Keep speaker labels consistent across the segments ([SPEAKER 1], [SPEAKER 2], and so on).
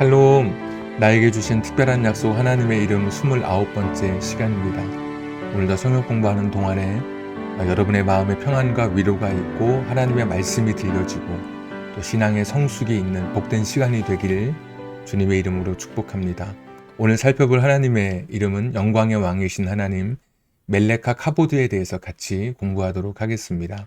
[SPEAKER 1] 샬롬 나에게 주신 특별한 약속 하나님의 이름 29번째 시간입니다. 오늘도 성경 공부하는 동안에 여러분의 마음에 평안과 위로가 있고 하나님의 말씀이 들려지고 또 신앙의 성숙이 있는 복된 시간이 되기를 주님의 이름으로 축복합니다. 오늘 살펴볼 하나님의 이름은 영광의 왕이신 하나님 멜레카 카보드에 대해서 같이 공부하도록 하겠습니다.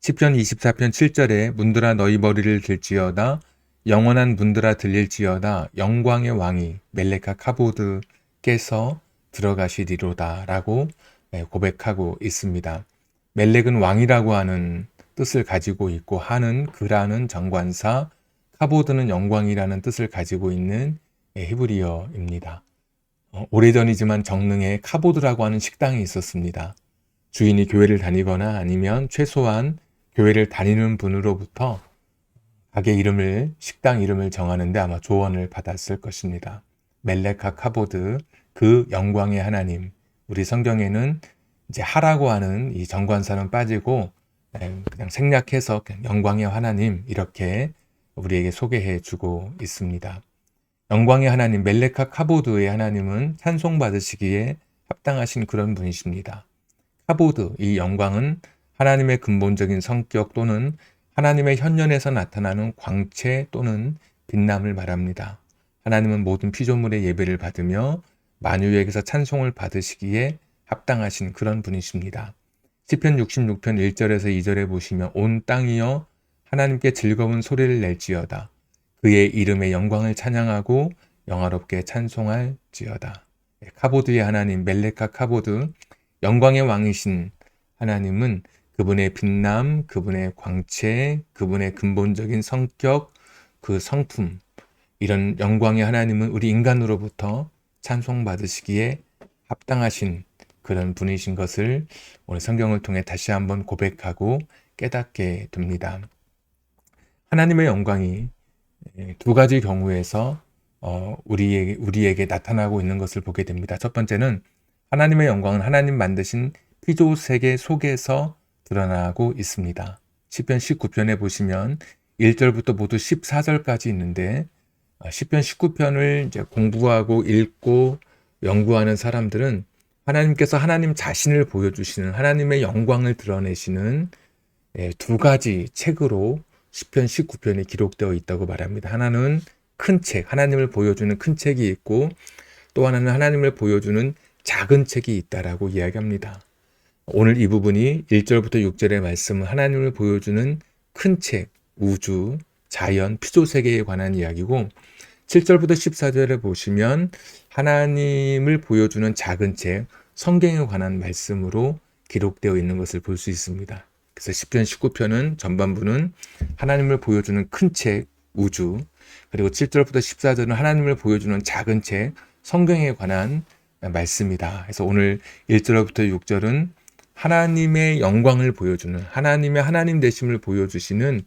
[SPEAKER 1] 10편 24편 7절에 문들아 너희 머리를 들지어다 영원한 분들아 들릴지어다 영광의 왕이 멜레카 카보드께서 들어가시리로다 라고 네, 고백하고 있습니다. 멜렉은 왕이라고 하는 뜻을 가지고 있고 하는 그라는 정관사 카보드는 영광이라는 뜻을 가지고 있는 네, 히브리어입니다. 어, 오래전이지만 정릉에 카보드라고 하는 식당이 있었습니다. 주인이 교회를 다니거나 아니면 최소한 교회를 다니는 분으로부터 가게 이름을 식당 이름을 정하는데 아마 조언을 받았을 것입니다. 멜레카 카보드 그 영광의 하나님 우리 성경에는 이제 하라고 하는 이 정관사는 빠지고 그냥 생략해서 영광의 하나님 이렇게 우리에게 소개해 주고 있습니다. 영광의 하나님 멜레카 카보드의 하나님은 찬송 받으시기에 합당하신 그런 분이십니다. 카보드 이 영광은 하나님의 근본적인 성격 또는 하나님의 현년에서 나타나는 광채 또는 빛남을 말합니다. 하나님은 모든 피조물의 예배를 받으며 만유에게서 찬송을 받으시기에 합당하신 그런 분이십니다. 시편 66편 1절에서 2절에 보시면 온 땅이여 하나님께 즐거운 소리를 낼지어다. 그의 이름의 영광을 찬양하고 영화롭게 찬송할지어다. 예, 카보드의 하나님 멜레카 카보드 영광의 왕이신 하나님은 그분의 빛남, 그분의 광채, 그분의 근본적인 성격, 그 성품, 이런 영광의 하나님은 우리 인간으로부터 찬송받으시기에 합당하신 그런 분이신 것을 오늘 성경을 통해 다시 한번 고백하고 깨닫게 됩니다. 하나님의 영광이 두 가지 경우에서 어, 우리에게, 우리에게 나타나고 있는 것을 보게 됩니다. 첫 번째는 하나님의 영광은 하나님 만드신 피조 세계 속에서 드러나고 있습니다. 10편 19편에 보시면 1절부터 모두 14절까지 있는데 10편 어, 19편을 이제 공부하고 읽고 연구하는 사람들은 하나님께서 하나님 자신을 보여주시는 하나님의 영광을 드러내시는 예, 두 가지 책으로 10편 19편이 기록되어 있다고 말합니다. 하나는 큰 책, 하나님을 보여주는 큰 책이 있고 또 하나는 하나님을 보여주는 작은 책이 있다라고 이야기합니다. 오늘 이 부분이 1절부터 6절의 말씀은 하나님을 보여주는 큰 책, 우주, 자연, 피조 세계에 관한 이야기고 7절부터 14절에 보시면 하나님을 보여주는 작은 책, 성경에 관한 말씀으로 기록되어 있는 것을 볼 수 있습니다. 그래서 10편, 19편은 전반부는 하나님을 보여주는 큰 책, 우주, 그리고 7절부터 14절은 하나님을 보여주는 작은 책, 성경에 관한 말씀이다. 그래서 오늘 1절부터 6절은 하나님의 영광을 보여주는 하나님의 하나님 되심을 보여주시는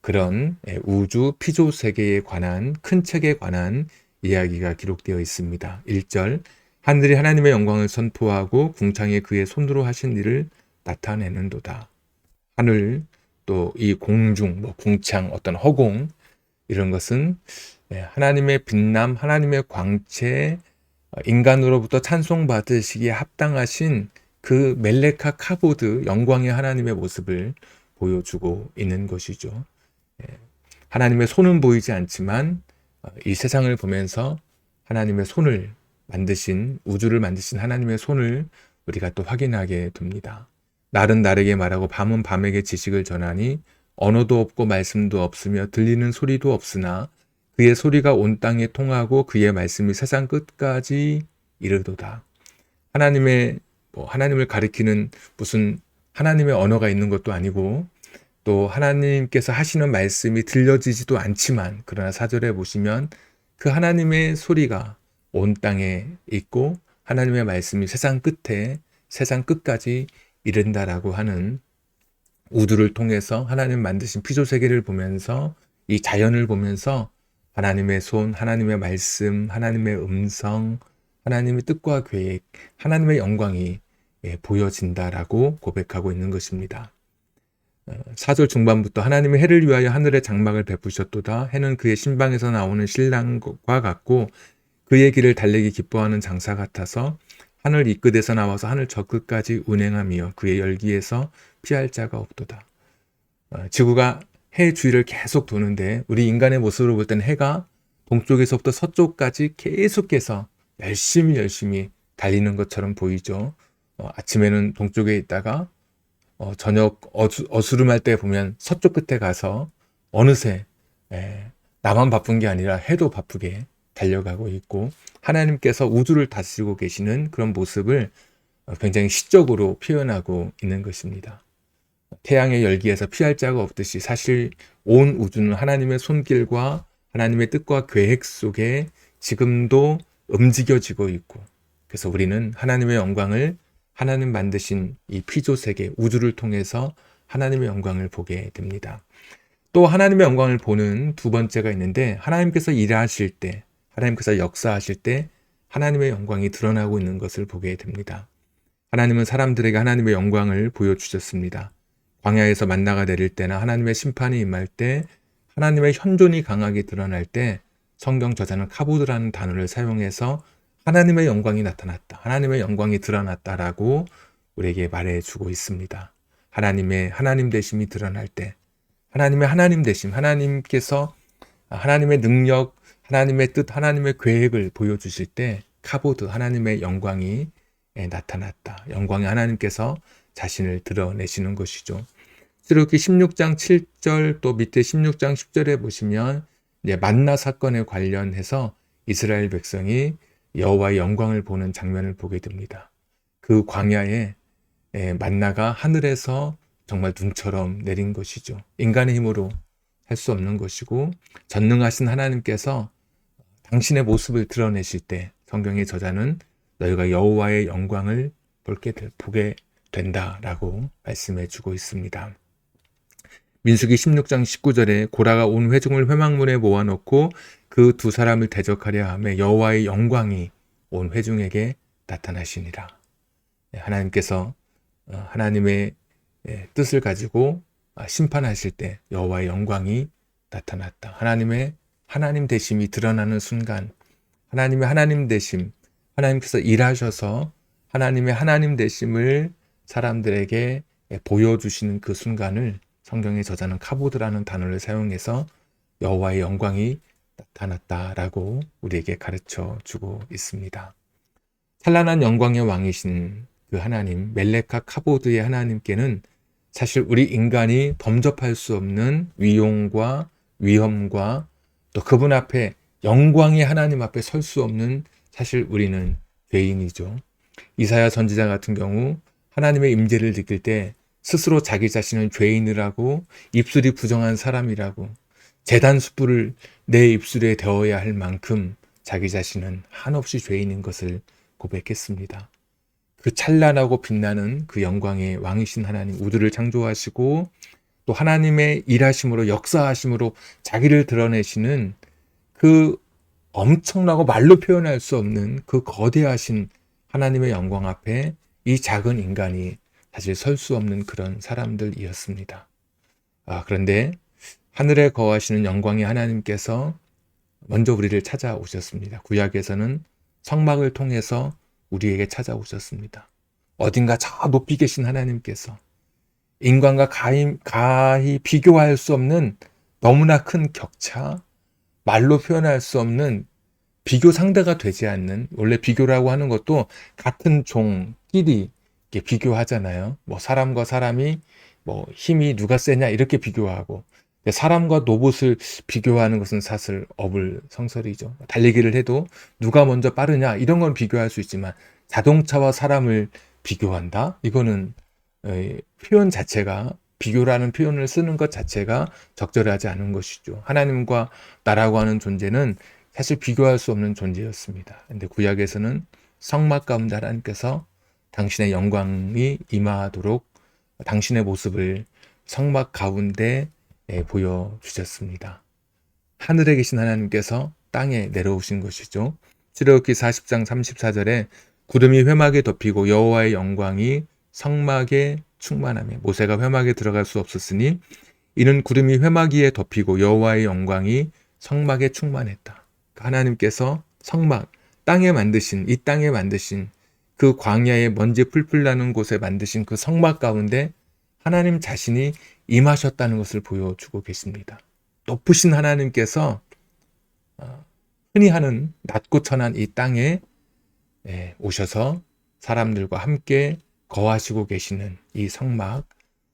[SPEAKER 1] 그런 예, 우주 피조 세계에 관한 큰 책에 관한 이야기가 기록되어 있습니다. 1절 하늘이 하나님의 영광을 선포하고 궁창에 그의 손으로 하신 일을 나타내는도다. 하늘 또 이 공중 뭐 궁창 어떤 허공 이런 것은 예, 하나님의 빛남 하나님의 광채 어, 인간으로부터 찬송받으시기에 합당하신 그 멜레카 카보드 영광의 하나님의 모습을 보여주고 있는 것이죠. 예. 하나님의 손은 보이지 않지만 어, 이 세상을 보면서 하나님의 손을 만드신 우주를 만드신 하나님의 손을 우리가 또 확인하게 됩니다. 날은 날에게 말하고 밤은 밤에게 지식을 전하니 언어도 없고 말씀도 없으며 들리는 소리도 없으나 그의 소리가 온 땅에 통하고 그의 말씀이 세상 끝까지 이르도다. 하나님의 뭐 하나님을 가리키는 무슨 하나님의 언어가 있는 것도 아니고 또 하나님께서 하시는 말씀이 들려지지도 않지만 그러나 사절에 보시면 그 하나님의 소리가 온 땅에 있고 하나님의 말씀이 세상 끝에 세상 끝까지 이른다라고 하는 우주를 통해서 하나님 만드신 피조 세계를 보면서 이 자연을 보면서 하나님의 손, 하나님의 말씀, 하나님의 음성, 하나님의 뜻과 계획, 하나님의 영광이 예, 보여진다라고 고백하고 있는 것입니다. 4절 중반부터 하나님이 해를 위하여 하늘의 장막을 베푸셨도다. 해는 그의 신방에서 나오는 신랑과 같고 그의 길을 달리기 기뻐하는 장사 같아서 하늘 이 끝에서 나와서 하늘 저 끝까지 운행하며 그의 열기에서 피할 자가 없도다. 어, 지구가 해 주위를 계속 도는데 우리 인간의 모습으로 볼 때는 해가 동쪽에서부터 서쪽까지 계속해서 열심히 열심히 달리는 것처럼 보이죠. 어, 아침에는 동쪽에 있다가 어, 저녁 어수, 어수 름할 때 보면 서쪽 끝에 가서 어느새 에, 나만 바쁜 게 아니라 해도 바쁘게 달려가고 있고 하나님께서 우주를 다스리고 계시는 그런 모습을 어, 굉장히 시적으로 표현하고 있는 것입니다. 태양의 열기에서 피할 자가 없듯이 사실 온 우주는 하나님의 손길과 하나님의 뜻과 계획 속에 지금도 움직여지고 있고 그래서 우리는 하나님의 영광을 하나님 만드신 이 피조 세계 우주를 통해서 하나님의 영광을 보게 됩니다. 또 하나님의 영광을 보는 두 번째가 있는데 하나님께서 일하실 때 하나님께서 역사하실 때 하나님의 영광이 드러나고 있는 것을 보게 됩니다. 하나님은 사람들에게 하나님의 영광을 보여주셨습니다. 광야에서 만나가 내릴 때나 하나님의 심판이 임할 때 하나님의 현존이 강하게 드러날 때 성경 저자는 카보드라는 단어를 사용해서 하나님의 영광이 나타났다. 하나님의 영광이 드러났다라고 우리에게 말해주고 있습니다. 하나님의 하나님 되심이 드러날 때, 하나님의 하나님 되심, 하나님께서 하나님의 능력, 하나님의 뜻, 하나님의 계획을 보여주실 때 카보드 하나님의 영광이 나타났다. 영광의 하나님께서 자신을 드러내시는 것이죠. 이렇게 16장 7절 또 밑에 16장 10절에 보시면 이제 만나 사건에 관련해서 이스라엘 백성이 여호와의 영광을 보는 장면을 보게 됩니다. 그 광야에 만나가 하늘에서 정말 눈처럼 내린 것이죠. 인간의 힘으로 할 수 없는 것이고 전능하신 하나님께서 당신의 모습을 드러내실 때 성경의 저자는 너희가 여호와의 영광을 볼게 보게 된다라고 말씀해 주고 있습니다. 민수기 16장 19절에 고라가 온 회중을 회막문에 모아놓고 그 두 사람을 대적하려 하며 여호와의 영광이 온 회중에게 나타나시니라. 네, 하나님께서 어, 하나님의 예, 뜻을 가지고 아, 심판하실 때 여호와의 영광이 나타났다. 하나님의 하나님 되심이 드러나는 순간 하나님의 하나님 되심 하나님께서 일하셔서 하나님의 하나님 되심을 사람들에게 예, 보여주시는 그 순간을 성경의 저자는 카보드라는 단어를 사용해서 여호와의 영광이 나타났다라고 우리에게 가르쳐 주고 있습니다. 찬란한 영광의 왕이신 그 하나님, 멜레카 카보드의 하나님께는 사실 우리 인간이 범접할 수 없는 위용과 위험과 또 그분 앞에 영광의 하나님 앞에 설 수 없는 사실 우리는 죄인이죠. 이사야 선지자 같은 경우 하나님의 임재를 느낄 때 스스로 자기 자신을 죄인이라고 입술이 부정한 사람이라고 재단 숯불을 내 입술에 대어야 할 만큼 자기 자신은 한없이 죄인인 것을 고백했습니다. 그 찬란하고 빛나는 그 영광의 왕이신 하나님 우주를 창조하시고 또 하나님의 일하심으로 역사하심으로 자기를 드러내시는 그 엄청나고 말로 표현할 수 없는 그 거대하신 하나님의 영광 앞에 이 작은 인간이 사실 설 수 없는 그런 사람들이었습니다. 아, 그런데 하늘에 거하시는 영광의 하나님께서 먼저 우리를 찾아오셨습니다. 구약에서는 성막을 통해서 우리에게 찾아오셨습니다. 어딘가 저 높이 계신 하나님께서 인간과 가히, 가히 비교할 수 없는 너무나 큰 격차, 말로 표현할 수 없는 비교 상대가 되지 않는 원래 비교라고 하는 것도 같은 종끼리 이렇게 비교하잖아요. 뭐 사람과 사람이 뭐 힘이 누가 세냐 이렇게 비교하고 사람과 로봇을 비교하는 것은 사실 어불 성설이죠. 달리기를 해도 누가 먼저 빠르냐 이런 건 비교할 수 있지만 자동차와 사람을 비교한다? 이거는 표현 자체가 비교라는 표현을 쓰는 것 자체가 적절하지 않은 것이죠. 하나님과 나라고 하는 존재는 사실 비교할 수 없는 존재였습니다. 근데 구약에서는 성막 가운데 하나님께서 당신의 영광이 임하도록 당신의 모습을 성막 가운데 보여주셨습니다. 하늘에 계신 하나님께서 땅에 내려오신 것이죠. 출애굽기 40장 34절에 구름이 회막에 덮이고 여호와의 영광이 성막에 충만함에 모세가 회막에 들어갈 수 없었으니 이는 구름이 회막 위에 덮이고 여호와의 영광이 성막에 충만했다. 하나님께서 성막 땅에 만드신 이 땅에 만드신 그 광야에 먼지 풀풀 나는 곳에 만드신 그 성막 가운데 하나님 자신이 임하셨다는 것을 보여주고 계십니다. 높으신 하나님께서 어, 흔히 하는 낮고 천한 이 땅에 예, 오셔서 사람들과 함께 거하시고 계시는 이 성막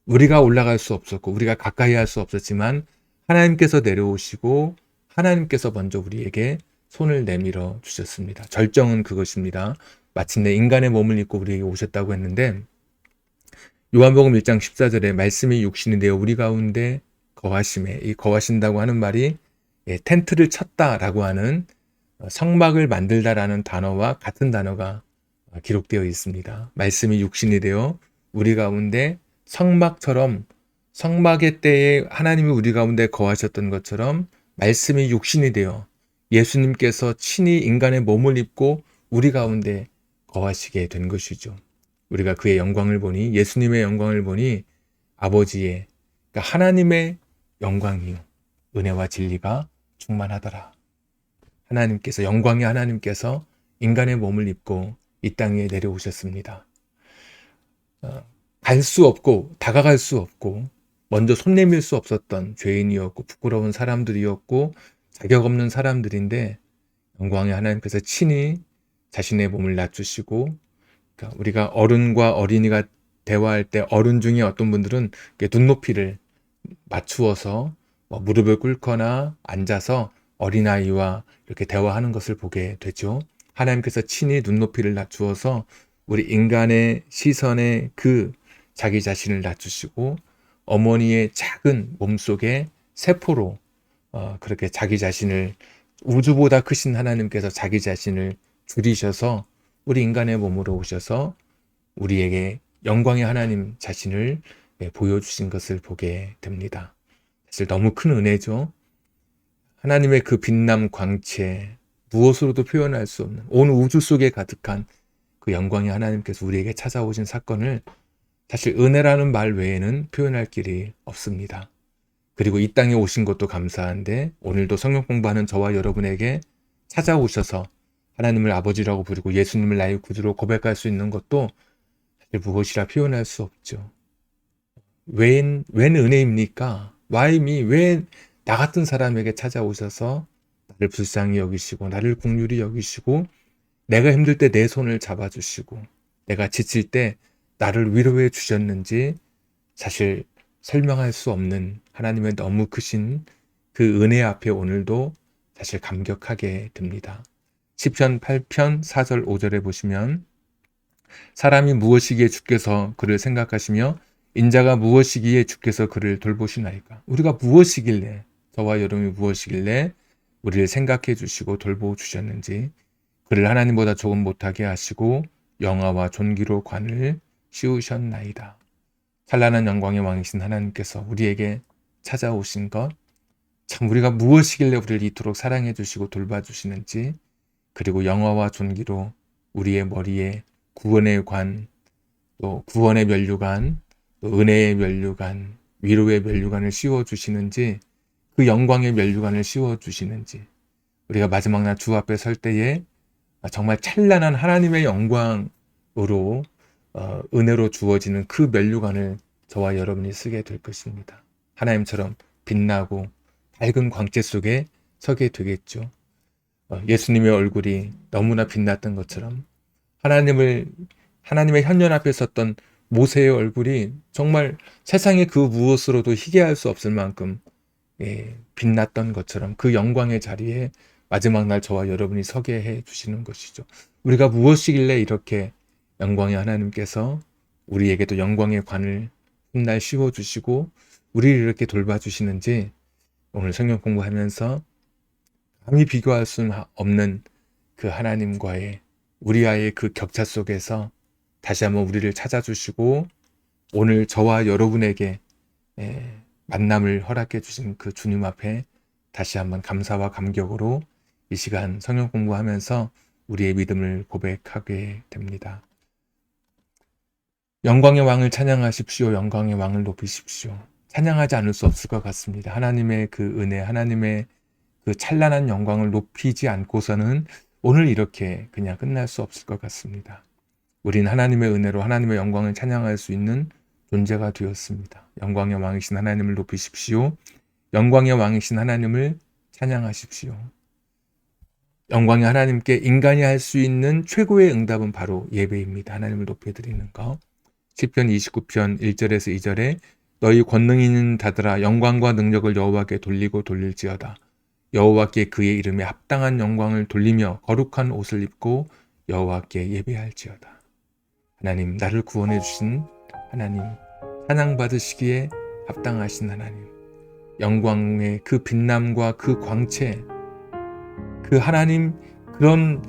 [SPEAKER 1] 우리가 올라갈 수 없었고 우리가 가까이 할 수 없었지만 하나님께서 내려오시고 하나님께서 먼저 우리에게 손을 내밀어 주셨습니다. 절정은 그것입니다. 마침내 인간의 몸을 입고 우리에게 오셨다고 했는데 요한복음 1장 14절에 말씀이 육신이 되어 우리 가운데 거하심에 이 거하신다고 하는 말이 예, 텐트를 쳤다라고 하는 어, 성막을 만들다라는 단어와 같은 단어가 어, 기록되어 있습니다. 말씀이 육신이 되어 우리 가운데 성막처럼 성막의 때에 하나님이 우리 가운데 거하셨던 것처럼 말씀이 육신이 되어 예수님께서 친히 인간의 몸을 입고 우리 가운데 거하시게 된 것이죠. 우리가 그의 영광을 보니 예수님의 영광을 보니 아버지의 그러니까 하나님의 영광이요 은혜와 진리가 충만하더라. 하나님께서 영광의 하나님께서 인간의 몸을 입고 이 땅에 내려오셨습니다. 어, 갈수 없고 다가갈 수 없고 먼저 손 내밀 수 없었던 죄인이었고 부끄러운 사람들이었고 자격 없는 사람들인데 영광의 하나님께서 친히 자신의 몸을 낮추시고 그러니까 우리가 어른과 어린이가 대화할 때 어른 중에 어떤 분들은 눈높이를 맞추어서 뭐 무릎을 꿇거나 앉아서 어린아이와 이렇게 대화하는 것을 보게 되죠. 하나님께서 친히 눈높이를 낮추어서 우리 인간의 시선에 그 자기 자신을 낮추시고 어머니의 작은 몸속에 세포로 어, 그렇게 자기 자신을 우주보다 크신 하나님께서 자기 자신을 줄이셔서 우리 인간의 몸으로 오셔서 우리에게 영광의 하나님 자신을 예, 보여주신 것을 보게 됩니다. 사실 너무 큰 은혜죠. 하나님의 그 빛남 광채, 무엇으로도 표현할 수 없는 온 우주 속에 가득한 그 영광의 하나님께서 우리에게 찾아오신 사건을 사실 은혜라는 말 외에는 표현할 길이 없습니다. 그리고 이 땅에 오신 것도 감사한데 오늘도 성경 공부하는 저와 여러분에게 찾아오셔서 하나님을 아버지라고 부르고 예수님을 나의 구주로 고백할 수 있는 것도 사실 무엇이라 표현할 수 없죠. 웬, 웬 은혜입니까? 와임이 왜 나 같은 사람에게 찾아오셔서 나를 불쌍히 여기시고 나를 국률이 여기시고 내가 힘들 때 내 손을 잡아주시고 내가 지칠 때 나를 위로해 주셨는지 사실 설명할 수 없는 하나님의 너무 크신 그 은혜 앞에 오늘도 사실 감격하게 됩니다. 10편 8편 4절 5절에 보시면 사람이 무엇이기에 주께서 그를 생각하시며 인자가 무엇이기에 주께서 그를 돌보시나이까 우리가 무엇이길래 저와 여러분이 무엇이길래 우리를 생각해 주시고 돌보 주셨는지 그를 하나님보다 조금 못하게 하시고 영화와 존귀로 관을 씌우셨나이다. 찬란한 영광의 왕이신 하나님께서 우리에게 찾아오신 것, 참 우리가 무엇이길래 우리를 이토록 사랑해 주시고 돌봐 주시는지 그리고 영화와 존귀로 우리의 머리에 구원의 관, 또 구원의 면류관, 또 은혜의 면류관, 위로의 면류관을 씌워 주시는지 그 영광의 면류관을 씌워 주시는지 우리가 마지막 날 주 앞에 설 때에 정말 찬란한 하나님의 영광으로 어, 은혜로 주어지는 그 면류관을 저와 여러분이 쓰게 될 것입니다. 하나님처럼 빛나고 밝은 광채 속에 서게 되겠죠. 어, 예수님의 얼굴이 너무나 빛났던 것처럼 하나님을 하나님의 현년 앞에 섰던 모세의 얼굴이 정말 세상의 그 무엇으로도 희게할 수 없을 만큼 예, 빛났던 것처럼 그 영광의 자리에 마지막 날 저와 여러분이 서게 해 주시는 것이죠. 우리가 무엇이길래 이렇게 영광의 하나님께서 우리에게도 영광의 관을 훗날 씌워 주시고 우리를 이렇게 돌봐 주시는지 오늘 성경 공부하면서 감히 비교할 수 없는 그 하나님과의 우리와의 그 격차 속에서 다시 한번 우리를 찾아주시고 오늘 저와 여러분에게 예, 만남을 허락해 주신 그 주님 앞에 다시 한번 감사와 감격으로 이 시간 성경 공부하면서 우리의 믿음을 고백하게 됩니다. 영광의 왕을 찬양하십시오. 영광의 왕을 높이십시오. 찬양하지 않을 수 없을 것 같습니다. 하나님의 그 은혜, 하나님의 그 찬란한 영광을 높이지 않고서는 오늘 이렇게 그냥 끝날 수 없을 것 같습니다. 우린 하나님의 은혜로 하나님의 영광을 찬양할 수 있는 존재가 되었습니다. 영광의 왕이신 하나님을 높이십시오. 영광의 왕이신 하나님을 찬양하십시오. 영광의 하나님께 인간이 할 수 있는 최고의 응답은 바로 예배입니다. 하나님을 높여드리는 것. 10편 29편 1절에서 2절에 너희 권능 있는 자들아 영광과 능력을 여호와께 돌리고 돌릴지어다. 여호와께 그의 이름에 합당한 영광을 돌리며 거룩한 옷을 입고 여호와께 예배할지어다. 하나님 나를 구원해 주신 하나님 찬양 받으시기에 합당하신 하나님 영광의 그 빛남과 그 광채 그 하나님 그런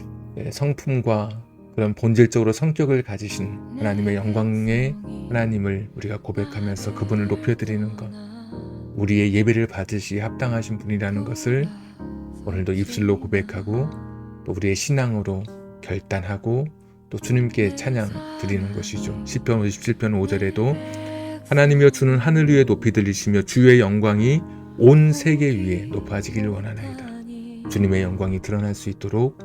[SPEAKER 1] 성품과 그런 본질적으로 성격을 가지신 하나님의 영광의 하나님을 우리가 고백하면서 그분을 높여드리는 것 우리의 예배를 받으시 합당하신 분이라는 것을 오늘도 입술로 고백하고 또 우리의 신앙으로 결단하고 또 주님께 찬양 드리는 것이죠. 10편 57편 5절에도 하나님이여 주는 하늘 위에 높이 들리시며 주의 영광이 온 세계 위에 높아지길 원하나이다. 주님의 영광이 드러날 수 있도록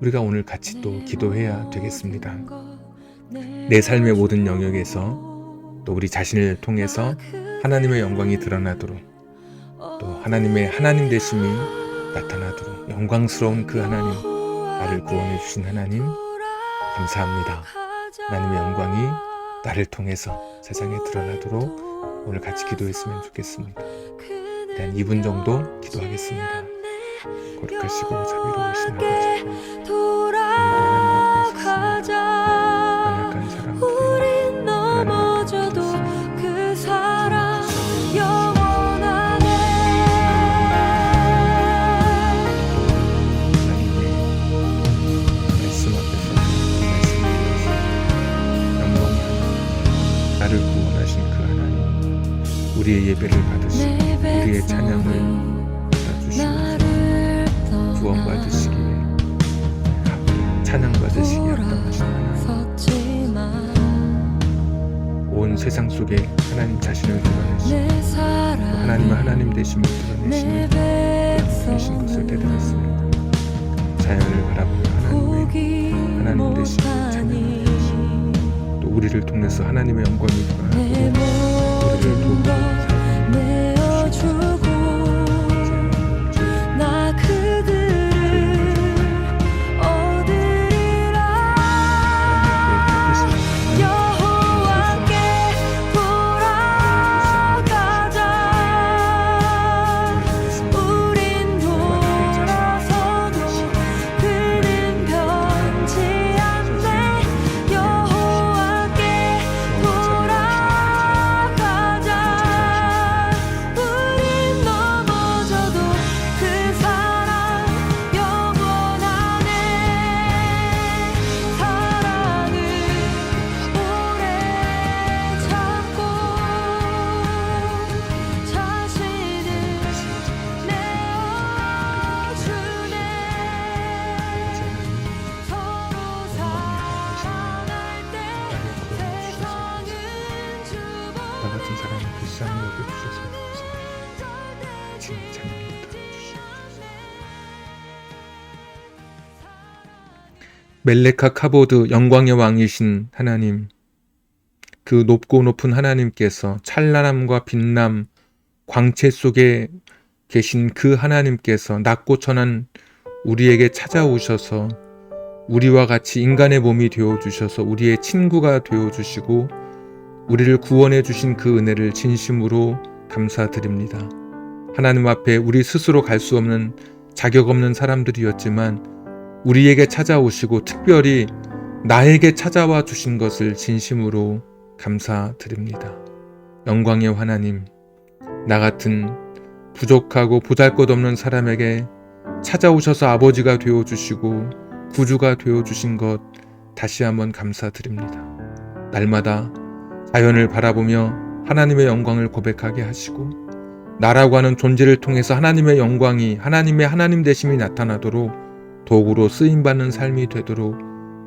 [SPEAKER 1] 우리가 오늘 같이 또 기도해야 되겠습니다. 내 삶의 모든 영역에서 또 우리 자신을 통해서 하나님의 영광이 드러나도록 또 하나님의 하나님 되심이 나타나도록 영광스러운 그 하나님 나를 구원해 주신 하나님 감사합니다. 하나님의 영광이 나를 통해서 세상에 드러나도록 오늘 같이 기도했으면 좋겠습니다. 한 2분 정도 기도하겠습니다. 거룩하시고 자비로우신 아버지
[SPEAKER 2] 돌아가자
[SPEAKER 1] 연약한 사람들 우리의 예배를 받으시고 우리의 찬양을 받아주시고
[SPEAKER 2] 나를
[SPEAKER 1] 구원 받으시기에 찬양 받으시기에 합당하신 하나님 온 세상 속에 하나님 자신을 드러내시고 하나님의 하나님 되심을
[SPEAKER 2] 내
[SPEAKER 1] 드러내시는 하나님이신 것을 깨달았습니다. 자연을 바라보며 하나님의 하나님 되심을 찬양하는 것이 또 우리를 통해서 하나님의 영광이
[SPEAKER 2] 내
[SPEAKER 1] 드러나도록 우리를 돕고
[SPEAKER 2] 내
[SPEAKER 1] 멜레카 카보드 영광의 왕이신 하나님 그 높고 높은 하나님께서 찬란함과 빛남 광채 속에 계신 그 하나님께서 낮고 천한 우리에게 찾아오셔서 우리와 같이 인간의 몸이 되어 주셔서 우리의 친구가 되어 주시고 우리를 구원해 주신 그 은혜를 진심으로 감사드립니다. 하나님 앞에 우리 스스로 갈 수 없는 자격 없는 사람들이었지만 우리에게 찾아오시고 특별히 나에게 찾아와 주신 것을 진심으로 감사드립니다. 영광의 하나님, 나 같은 부족하고 보잘 것 없는 사람에게 찾아오셔서 아버지가 되어 주시고 구주가 되어 주신 것 다시 한번 감사드립니다. 날마다 자연을 바라보며 하나님의 영광을 고백하게 하시고 나라고 하는 존재를 통해서 하나님의 영광이 하나님의 하나님 되심이 나타나도록 도구로 쓰임 받는 삶이 되도록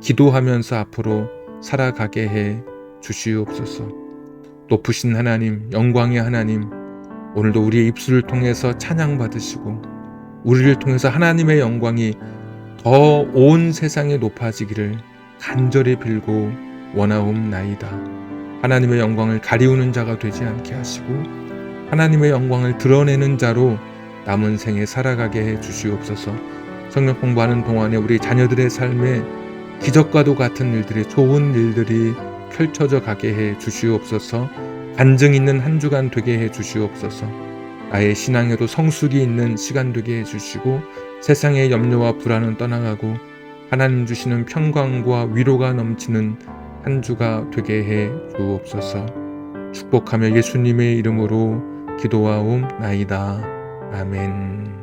[SPEAKER 1] 기도하면서 앞으로 살아가게 해 주시옵소서. 높으신 하나님, 영광의 하나님, 오늘도 우리의 입술을 통해서 찬양 받으시고 우리를 통해서 하나님의 영광이 더 온 세상에 높아지기를 간절히 빌고 원하옵나이다. 하나님의 영광을 가리우는 자가 되지 않게 하시고 하나님의 영광을 드러내는 자로 남은 생에 살아가게 해 주시옵소서. 성경 공부하는 동안에 우리 자녀들의 삶에 기적과도 같은 일들이 좋은 일들이 펼쳐져 가게 해 주시옵소서. 간증 있는 한 주간 되게 해 주시옵소서. 나의 신앙에도 성숙이 있는 시간 되게 해 주시고 세상의 염려와 불안은 떠나가고 하나님 주시는 평강과 위로가 넘치는 한 주가 되게 해 주옵소서. 축복하며 예수님의 이름으로 기도하옵나이다. 아멘.